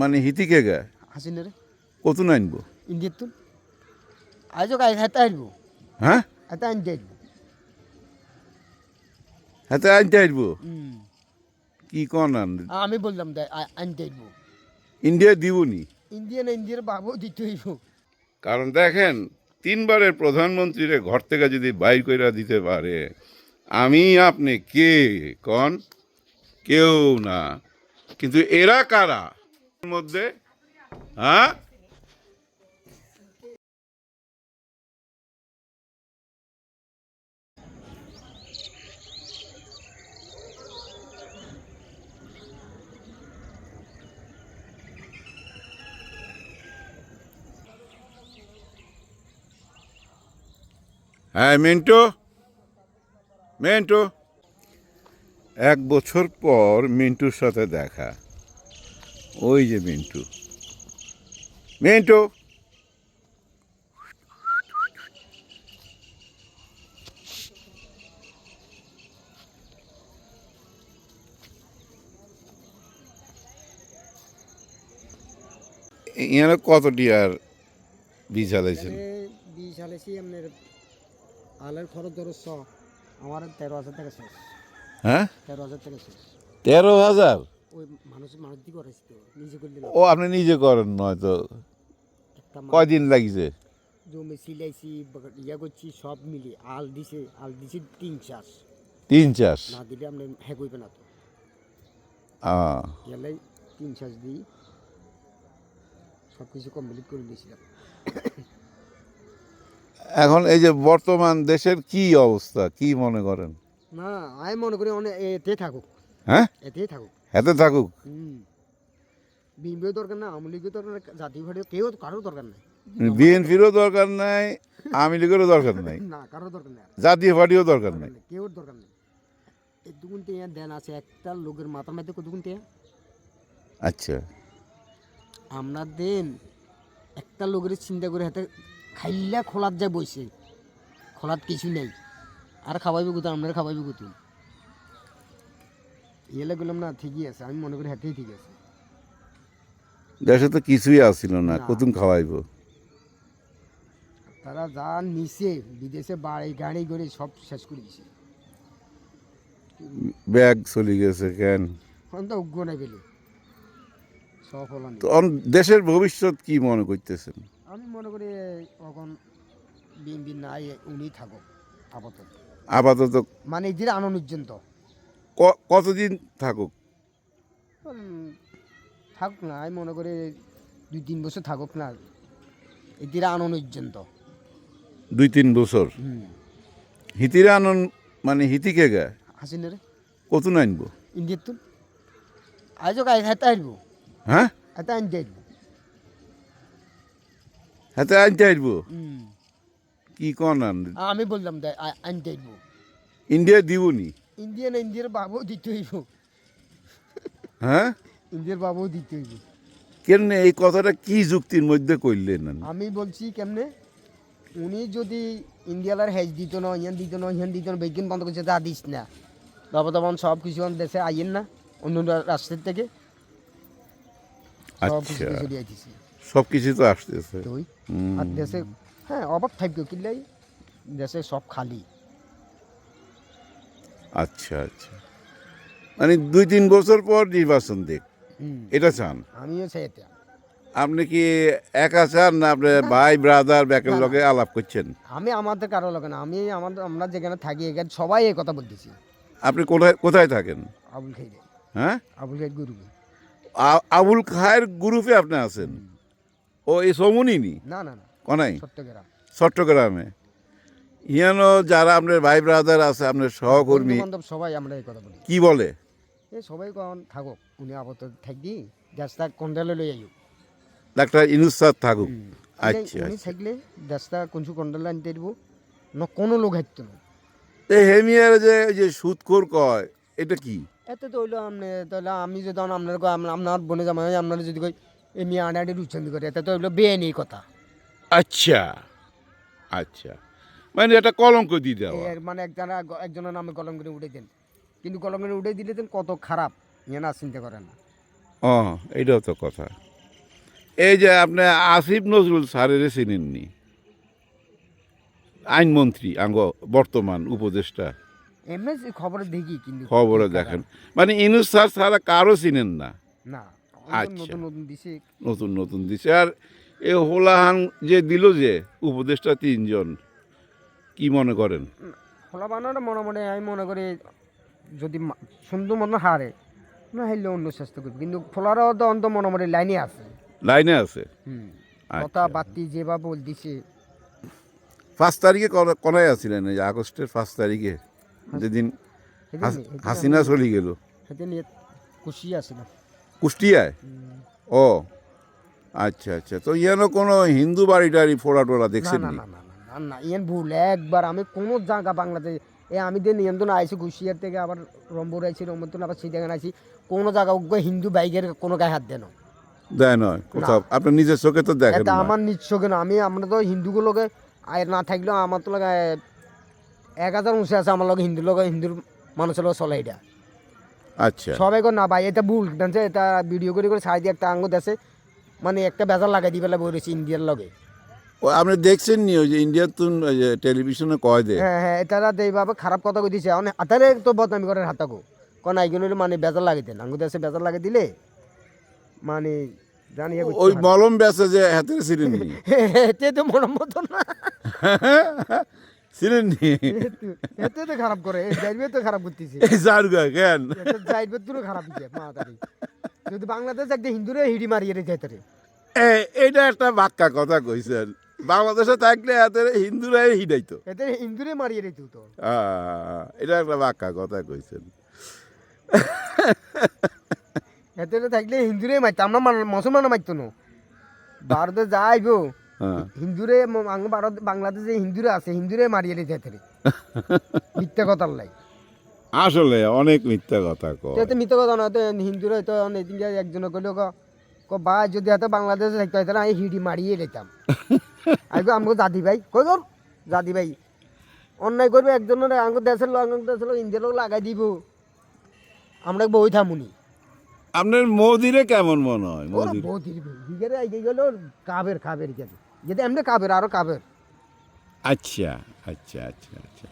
মানে হিতিকে গে হাসিনারে কতন আনব? ইন্ডিয়ার তুন আজও গাই হাতে আসব হ্যাঁ? হাতে আনতে আসব হাতে আনতে আসব কি কন আন? আমি বললাম দেয় আনতে আসব ইন্ডিয়া দিবনি ইন্ডিয়ান ইন্ডিয়ার বাবু দিতে হইব। কারণ দেখেন তিনবারের প্রধানমন্ত্রীরে ঘর থেকে যদি বাইর কইরা দিতে পারে আমি আপনি কে কন? কেউ না। কিন্তু এরা কারা? মধ্যে? হ্যাঁ? হ্যাঁ মিন্টু। মিন্টু। এক বছর পর মিন্টুর সাথে দেখা। ওই যে মিন্টু। মিন্টু! ইয়ার কত টিয়ার বীজ হালাইছেন? বিশ সালেছি আপনার আলের খরচ ধরো শ আমার তেরো হাজার টাকা শেষ। হ্যাঁ? তেরো হাজার টাকা শেষ। তেরো হাজার? ও আপনি নিজে করেন নয়তো। কয়দিন লাগিছে? জমি সিলাইছি ইয়া করছি সব মিলিয়ে আল দিছে আল দিছি তিন চাষ। তিন চাষ? না দিলে আপনি হ্যাঁ করবে না তো। গেলেই তিন চাষ দিই। সব কিছু কমপ্লিট করে দিয়েছিলাম। এখন এই যে বর্তমান দেশের কি অবস্থা? কি মনে করেন? না আমি মনে করি অনেক এতে থাকুক। হ্যাঁ? এতেই থাকুক। হাতে থাকুক। বিএনপিও দরকার না আওয়ামী লীগের দরকার না জাতীয় পার্টিও কেউ কারোর দরকার নাই। বিএনপিরও দরকার নাই আওয়ামী লীগেরও দরকার নাই। না কারোর দরকার নেই। জাতীয় পার্টিও দরকার নাই। কেউ দরকার নেই। টিয়া দেন আছে একটা লোকের মাথার মধ্যে কতগুণ টিয়া আচ্ছা। আমরা দেন একটা লোকের চিন্তা করে হাতে খাইলা খোলাত যায় বইছে। খোলাত কিছু নেই। আর খাওয়াইবে কোথাও আমরা খাওয়াইবে কোথাও গেলাম না ঠিকই আছে। আমি মনে করি হাতেই ঠিক আছে। দেশে তো কিছুই আসছিল না। কতুন খাওয়াইব? তারা যা নিচে বিদেশে বাড়ি গাড়ি করে সব শেষ করে দিছে। ব্যাগ চলে গেছে কেন? এখন তো উগ্র নাই পেলে। তো দেশের ভবিষ্যৎ কি মনে করতেছেন? আমি মনে করি এখন বিএনপি নাই উনি থাকুক আপাতত। আপাতত মানে এদের আনন্দিত ক- কতদিন থাকুক? থাকুক না আমি মনে করি দুই তিন বছর থাকুক না। এদের আনন্দিত দুই তিন বছর? হিতিরে আনন মানে হিতি কে গে হাসিনারে কতুন আনব ইন্ডিয়ার তো আজও গাই হাতে আসব হ্যাঁ? হাতে আনতে আসব হাতে আনতে হুম। কি কন আমি বললাম আনতে আসব ইন্ডিয়া দিবনি ইন্ডিয়ান ইন্ডিয়ার বাবু দিতে হইব হ্যাঁ ইন্ডিয়ার বাবু দিতে হইব কেন এই কথাটা কি যুক্তির মধ্যে আপনি? আমি বলছি কেমনে? উনি যদি ইন্ডিয়ালার হেজ দিত না ইয়ান দিত না ইয়ান দিত না বিজ্ঞান বন্ধ করছে তা দিস না। তারপর তখন সব কিছু দেশে আইয়েন না অন্য রা- রাষ্ট্রের থেকে। সব কিছু আচ্ছা। সব কিছু তো আসতেছে। আর দেশে হ্যাঁ অভাব থাকবে কিনলাই দেশে সব খালি। আচ্ছা আচ্ছা। মানে দুই তিন বছর পর নির্বাচন দেখ এটা চান? আমিও সেইটা আপনি কি একা চান না আপনার ভাই ব্রাদার ব্যাকের লগে আলাপ করছেন? আমি আমাদের কারও লাগে না। আমি আমাদের আমরা যেখানে থাকি এখানে সবাই এই কথা বলতেছি। আপনি কোথায় কোথায় থাকেন? আবুল খাইরে। হ্যাঁ? আবুল খাই গুরু আবুল খায়ের গ্রুপে আপনি আছেন? ও এই সমুনিনি? না না না। কনাই চট্টগ্রাম। চট্টগ্রামে? ইয়ানো যারা আপনার ভাই ব্রাদার আছে আপনার সহকর্মী সবাই আমরা এই কথা বলি। কি বলে? এই সবাই কখন থাকুক উনি আপাতত থাকি দেশটা কন্ট্রোলে লই আইও। ডাক্তার ইনুস স্যার থাকুক। আচ্ছা উনি আচ্ছা। থাকলে দেশটা কোনসু কন্ট্রোলে আনতে দিব না কোনো লোক হাঁটতো না এই হেমিয়ার যে যে সুদখোর কয় এটা কি? এতে তো হইল আপনি তাহলে আমি যদি আপনার আপনার বনে জামাই আপনারা যদি কই এমনি আড়ে আড়ে রুচন্দি করে এতে তো হইল বেআইনি কথা। আচ্ছা আচ্ছা। মানে এটা কলঙ্ক দিয়ে দেওয়া। মানে একজনা একজনের নামে কলঙ্ক করে উঠে দেন। কিন্তু কলম করে উঠে দিলে দেন কত খারাপ ইয়ে না চিন্তা করেন না। ও এইটাও তো কথা। এই যে আপনি আসিফ নজরুল স্যারের চিনেননি? আইনমন্ত্রী আঙ্গ বর্তমান উপদেষ্টা। এমনি খবরে দেখি কিন্তু খবরে দেখেন। মানে ইনুস স্যার ছাড়া কারও চিনেন না? না আচ্ছা। নতুন নতুন দিছে। নতুন নতুন দিছে। আর এ হোলাহান যে দিল যে উপদেষ্টা তিনজন। কি মনে করেন? মনে মনে আমি মনে করি যদি সুন্দর মতো হারে না হারলে অন্য চেষ্টা করবে। কিন্তু খোলারও তো অন্ত মনে মনে লাইনে আছে। লাইনে আছে? আচ্ছা। কথা বাতি যেভাবে বলতেছে। পাঁচ তারিখে কনে- কোনায় আছিলেন? এই আগস্টের পাঁচ তারিখে যেদিন হাস- হাসিনা চলে গেল। নিয়ে খুশি আছে না কুষ্টিয়ায়? ও। আচ্ছা আচ্ছা। তো ইয়ানো কোনো হিন্দু বাড়ি টাড়ি ফোড়া টোড়া না দেখছেন না। নি না না না না না ইয়েন ভুল একবার আমি কোনো জায়গা বাংলাদেশ এ আমি যে নিয়ন্ত্রণ আইছি কুশিয়ার থেকে আবার রম্বর আইছি রম্বর থেকে আবার সিদ্ধাগান আইছি কোনো জায়গা ওকে হিন্দু বাইকের কোনো গায়ে হাত দেন দেয় নয় কোথাও আপনি নিজের চোখে তো দেখেন এটা না। আমার নিচ্ছ কেন আমি আমরা তো হিন্দুগুলোকে আয় না থাকলেও আমার তো লাগে এক হাজার উঁচে আছে আমার লগে হিন্দু লগে হিন্দুর মানুষের লগে চলে এটা। আচ্ছা। সবাই না ভাই এটা ভুল এটা ভিডিও করে করে সাইডে একটা আঙ্গ দেশে মানে একটা বেজার লাগাই দিবে বই রয়েছে ইন্ডিয়ার লগে। আপনি দেখছেন নি ওই যে ইন্ডিয়ার তুন ওই টেলিভিশনে কয় দে? হ্যাঁ হ্যাঁ এটা এইভাবে খারাপ কথা কই দিছে অনেক হাতারে তো বদনামি করে হাতাকো। কোন আইগুলো মানে বেজার লাগাই দেন। আঙ্গু দেশে বেজার লাগাই দিলে মানে জানি ওই মলম বেচে যে হাতে ছিলেন নি? এতে তো মনের মতো না। ছিলেন নি? এতে তো খারাপ করে। যাইবে তো খারাপ করতেছে। জারগা কেন? যাইবে তো খারাপ দিছে মাতারি। যদি বাংলাদেশ একটা হিন্দুরে হিড়ি মারিয়ে রেখে যেতে রে। এ- এইটা একটা বাক্কা কথা কইছেন। বাংলাদেশে থাকলে হাতে হিন্দুরাই হিডাইতো এতে হিন্দুরে মারিয়ে রেখে তো। এটা একটা বাক্কা কথা কইছেন। এতে থাকলে হিন্দুরে মারতো আমরা মান- মুসলমান মারতো না। ভারতে যাইবো হ্যাঁ। হিন্দুরে ভারত বাংলাদেশে হিন্দুরে আছে হিন্দুরে মারিয়ে রেখে যেতে রে মিথ্যা কথার লাই। আসলে অনেক মিথ্যা কথা কয়। তো মিথ্যা কথা না তো হিন্দুরে তো এদিন একজন কইলো ক ক ভাই যদি এত বাংলাদেশে থাকতে না আমি হিড়ি মারিয়ে রেতাম আমি কই, আমগো জাতি ভাই কই তোর? জাতি ভাই। অন্যায় করবে একজনের আঙ্গ দেশের লোক দেশের লোক ইন্ডিয়ার লোক লাগাই দিব। আমরা বই থামুনি। আপনার মোদিরে কেমন মনে হয়? মোদির আইগে গেল কাবের কাবের গেছে যেটা এমনি কাবের আরও কাবের। আচ্ছা আচ্ছা আচ্ছা আচ্ছা।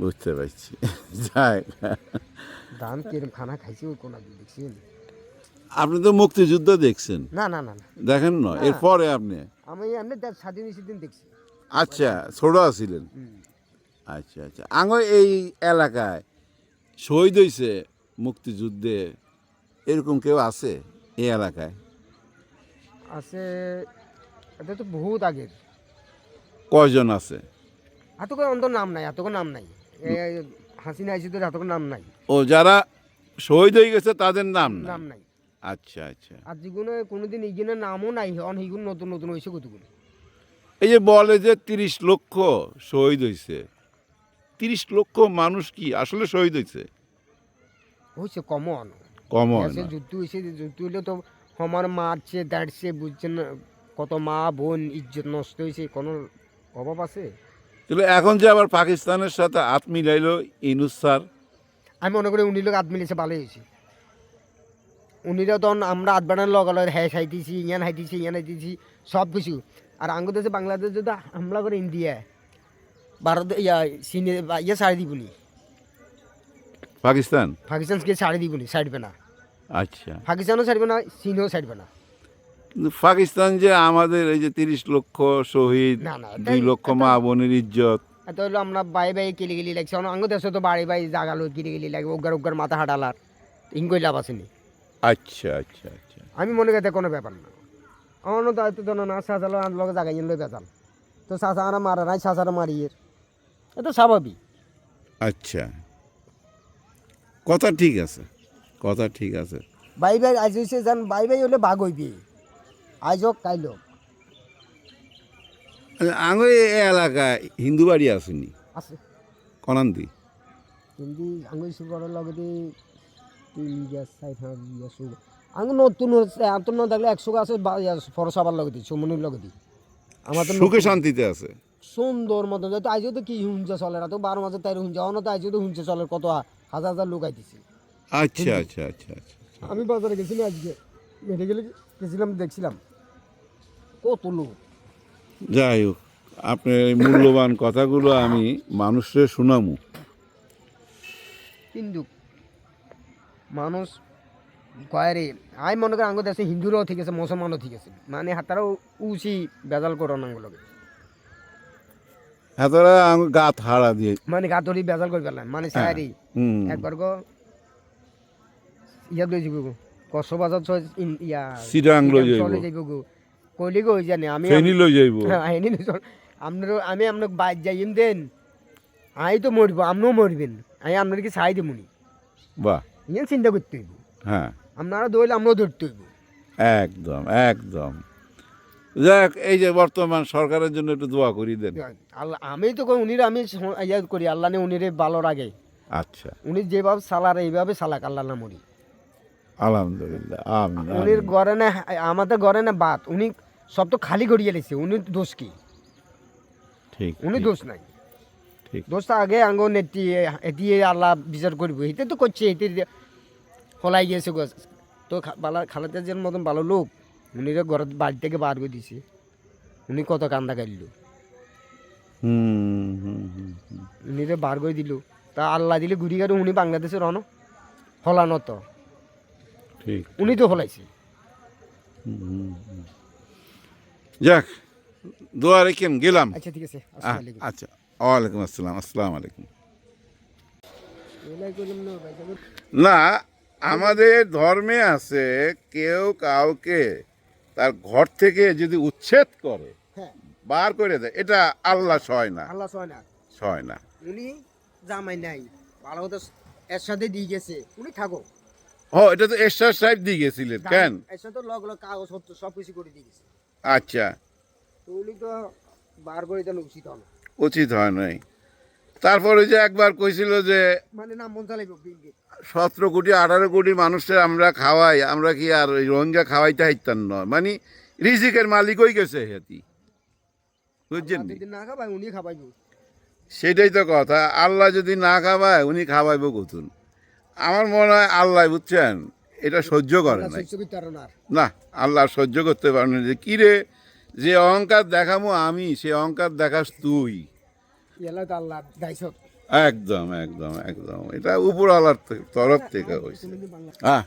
বুঝতে পারছি। যাই। ধান কিরম খানা খাইছি ওই কোনা দিয়ে দেখছি আপনি তো মুক্তিযুদ্ধ দেখছেন। না না না দেখেন না। এরপরে আপনি? আমি এমনি স্বাধীন সেদিন দেখছি। আচ্ছা ছোট আছিলেন? আচ্ছা আচ্ছা। আঙ এই এলাকায় শহীদ হয়েছে মুক্তিযুদ্ধে এরকম কেউ আছে এই এলাকায়? আছে এটা তো বহুত আগের। কয়জন আছে? এত করে অন্তর নাম নাই এত করে নাম নাই। হাসিনা আইসি তো এত করে নাম নাই। ও যারা শহীদ হয়ে গেছে তাদের নাম নাম নাই। আচ্ছা আচ্ছা। আর যেগুলো কোনোদিন ইগিনের নামও নাই অন নতুন নতুন হয়েছে কতগুলো? এই যে বলে যে তিরিশ লক্ষ শহীদ হয়েছে তিরিশ লক্ষ মানুষ কি আসলে শহীদ হয়েছে? হয়েছে কমন। কম হয় যুদ্ধ হয়েছে যুদ্ধ হইলে তো সমান মারছে দাঁড়ছে বুঝছেন না, কত মা বোন ইজ্জত নষ্ট হয়েছে কোনো অভাব আছে? তাহলে এখন যে আবার পাকিস্তানের সাথে হাত মিলাইলো ইনুস স্যার? আমি মনে করি উনি লোক হাত মিলেছে ভালো হয়েছে। উনিরা তখন আমরা হাত বাড়ানোর লগে লগে হ্যাঁ হাইতেছি ইয়ান হাইতেছি ইয়ান হাইতেছি সব কিছু। আর আঙ্গ দেশে বাংলাদেশ যদি হামলা করে ইন্ডিয়া। ভারত ইয়া চীনে বা ইয়ে ছাড়ি দিবনি। পাকিস্তান? পাকিস্তানকে ছাড়ি দিবনি ছাড়বে না। আচ্ছা। পাকিস্তানও ছাড়বে না চীনও ছাড়বে না। কিন্তু পাকিস্তান যে আমাদের এই যে তিরিশ লক্ষ শহীদ না, না, এটাই- দুই লক্ষ মা বোনের ইজ্জত। এত হলো আমরা বাই বাই কেলে গেলি লাগছে। আঙ্গ দেশে তো বাড়ি বাড়ি জাগালো কিনে গেলি লাগে উগার উগার মাথা হাঁটালার। ইঙ্গই লাভ আসেনি আচ্ছা আচ্ছা আচ্ছা। আমি মনে করি কোনো ব্যাপার না। আমার তো দায়িত্ব তো না চাচালো আমার লগে জাগাই লই বেজাল তো আরা মারা নাই চাচারা মারিয়ে এটা স্বাভাবিক। আচ্ছা। কথা ঠিক আছে কথা ঠিক আছে। বাই বাই আজ হয়েছে যান বাই বাই হলে বাঘ হইবে। আজ হোক কাইল হোক। আঙে এই এলাকায় হিন্দু বাড়ি আসেনি। আছে। কনান্দি। কিন্তু আঙ্গুল শুরু করার লগে তিন গ্যাস হাঁট গ্যাস আঙ্গুল নতুন হচ্ছে এত না থাকলে একশো গাছ ফরসাবার লগে দিই সুমনির লগে দিই আমার তো সুখে শান্তিতে আছে। সুন্দর মতো যাতে আজও তো কি হুঞ্চে চলে না তো বারো মাসে তাই হুঞ্চে অন্য তো আজও তো হুঞ্চে চলে কত হাজার হাজার লোক আইতেছে। আচ্ছা আচ্ছা আচ্ছা আচ্ছা আমি বাজারে গেছিলাম আজকে মেডিকেলে গেছিলাম দেখছিলাম। কত লোক। যাই হোক আপনার এই মূল্যবান কথাগুলো আমি মানুষের শোনামু কিন্তু মানুষ কয়ারে। আই মনে করি আঙ্গ দেশে হিন্দুরাও ঠিক আছে মুসলমানও ঠিক আছে। মানে হাতারাও উচি বেজাল করো নাঙ্গুলোকে হাতারা গাত হারা দিয়ে। মানে গাতরি বেজাল করে পেলাম মানে সারি একবার গো ইয়া লই যাব কসবাজার ইয়া চিটাং লই গো। কইলি গো জানি আমি ফেনি লই যাইব। হ্যাঁ, আইনি আপনার আমি আপনাকে বাইর যাইম দেন। আই তো মরব আপনিও মরবেন। আমি আপনার কি চাই দেবনি বাহ। ইয়ে চিন্তা করতে হইব। হ্যাঁ। আপনারা দৌড়লে আমরাও ধরতে হইব। একদম একদম। যাক এই যে বর্তমান সরকারের জন্য একটু দোয়া করি দেন। আল্লাহ আমি তো উনির আমি ইয়া করি আল্লাহ নে উনিরে ভালো রাগে আচ্ছা। উনি যেভাবে সালার এইভাবে সালাক আল্লাহ না মরি আলহামদুলিল্লাহ আমিন উনির। ঘরে না আমাদের ঘরে না বাত উনি সব তো খালি করিয়ে লেছে উনি দোষ কি? ঠিক উনি দোষ নাই। ঠিক। দোষটা আগে আঙ্গ নেটি এটিয়ে আল্লাহ বিচার করব। এতে তো করছে এতে হলাই গিয়েছে গো। তো বালা খালাতে যে মতন ভালো লোক উনি ঘর বাড়ি থেকে বার করে দিছে উনি কত কান্দা কাটল। উনি বার করে দিল তা আল্লাহ দিলে ঘুরি গাড়ি উনি বাংলাদেশের রন। হলানো তো। ঠিক উনি তো হলাইছে। যাক দোয়া রেখেন গেলাম। আচ্ছা ঠিক আছে। আচ্ছা। ওয়ালাইকুম আসসালাম আসসালামু আলাইকুম। না, আমাদের ধর্মে আছে কেউ কাউকে তার ঘর থেকে যদি উচ্ছেদ করে হ্যাঁ। বার করে দেয় এটা আল্লাহ সয় না। আল্লাহ সয় না। সয় না। উনি জামাই নাই ভালো কথা এর সাথে দিয়ে গেছে উনি থাকো। ও এটা তো এরশাদ সাহেব দিয়ে গেছিলেন কেন? এর সাথে লগ লগ কাগজ সব কিছু করে দিয়ে গেছে। আচ্ছা। তো উনি তো বার করে দেন উচিত হলো। উচিত হয় নাই। তারপরে যে একবার কইছিল যে মানে সতেরো কোটি আঠারো কোটি মানুষের আমরা খাওয়াই আমরা কি আর ওই রোহিঙ্গা খাওয়াইতে হাইতাম নয় মানে রিজিকের মালিক হয়ে গেছে হেতি। বুঝছেন সেটাই তো কথা। আল্লাহ যদি না খাওয়ায় উনি খাওয়াইব কতুন? আমার মনে হয় আল্লাহ বুঝছেন? এটা সহ্য করে না। না আল্লাহ সহ্য করতে পারে না। যে কিরে যে অহংকার দেখামো আমি সে অহংকার দেখাস তুই এলা তো আল্লাহ গাইছ একদম একদম একদম। এটা উপর থেকে- তরফ থেকে হয়েছে। হ্যাঁ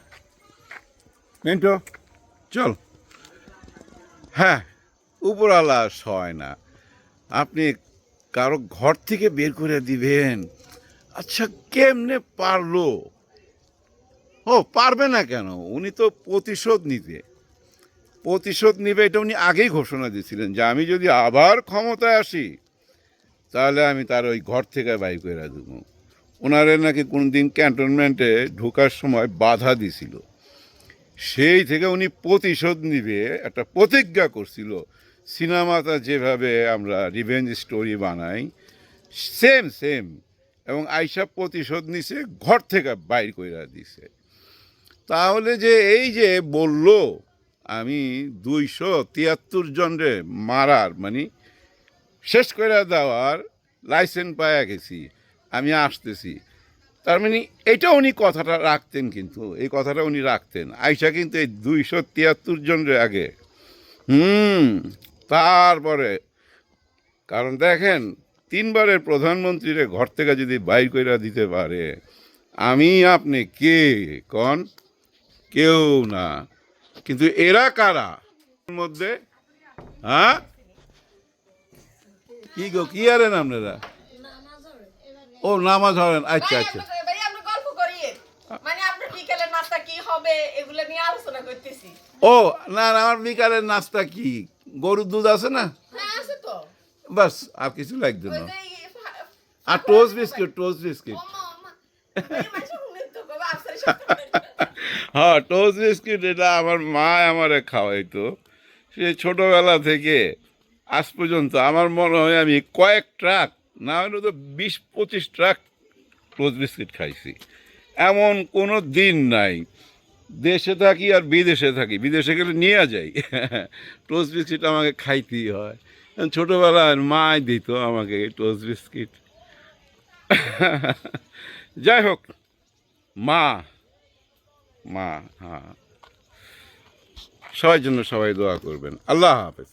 মিন্টু চল। হ্যাঁ উপর আল্লাহ সয় না। আপনি কারও ঘর থেকে বের করে দিবেন। আচ্ছা কেমনে পারল? ও পারবে না কেন? উনি তো প্রতিশোধ নিতে প্রতিশোধ নিবে এটা উনি আগেই ঘোষণা দিয়েছিলেন যে আমি যদি আবার ক্ষমতায় আসি তাহলে আমি তার ওই ঘর থেকে বাই করে দেবো। ওনারে নাকি কোনো দিন ক্যান্টনমেন্টে ঢোকার সময় বাধা দিছিল। সেই থেকে উনি প্রতিশোধ নিবে, একটা প্রতিজ্ঞা করছিল। সিনেমাটা যেভাবে আমরা রিভেঞ্জ স্টোরি বানাই সেম সেম এবং আইসা প্রতিশোধ নিছে, ঘর থেকে বাইর কইরা দিছে। তাহলে যে এই যে বলল, আমি দুইশো তিয়াত্তর জনরে মারার মানে শেষ করে দেওয়ার লাইসেন্স পাইয়া গেছি, আমি আসতেছি। তার মানে এটা উনি কথাটা রাখতেন কিন্তু, এই কথাটা উনি রাখতেন। আইসা কিন্তু এই দুইশো তিয়াত্তর জনের আগে। হুম, তারপরে, কারণ দেখেন, তিনবারের প্রধানমন্ত্রীরে ঘর থেকে যদি বাইর করে দিতে পারে, আমি আপনি কে? কন? কেউ না। কিন্তু এরা কারা? মধ্যে হ্যাঁ? কি গো কি আরেন আপনারা? ও নামাজ হরেন আচ্ছা আচ্ছা। মানে ও না না আমার বিকালের নাস্তা কি? গরুর দুধ আছে না? বাস আর কিছু লাগবে না। আর টোস্ট বিস্কিট টোস্ট বিস্কিট। হ্যাঁ টোস্ট বিস্কিট এটা আমার মা আমারে খাওয়াইতো। সে ছোটোবেলা থেকে আজ পর্যন্ত আমার মনে হয় আমি কয়েক ট্রাক, না হলে তো বিশ, পঁচিশ ট্রাক টোস্ট বিস্কিট খাইছি। এমন কোনো দিন নাই। দেশে থাকি আর বিদেশে থাকি, বিদেশে গেলে নিয়ে যাই। টোস্ট বিস্কিট আমাকে খাইতেই হয়। ছোটোবেলায় মাই দিত আমাকে টোস্ট বিস্কিট। যাই হোক, মা মা হ্যাঁ। সবার জন্য সবাই দোয়া করবেন। আল্লাহ হাফেজ।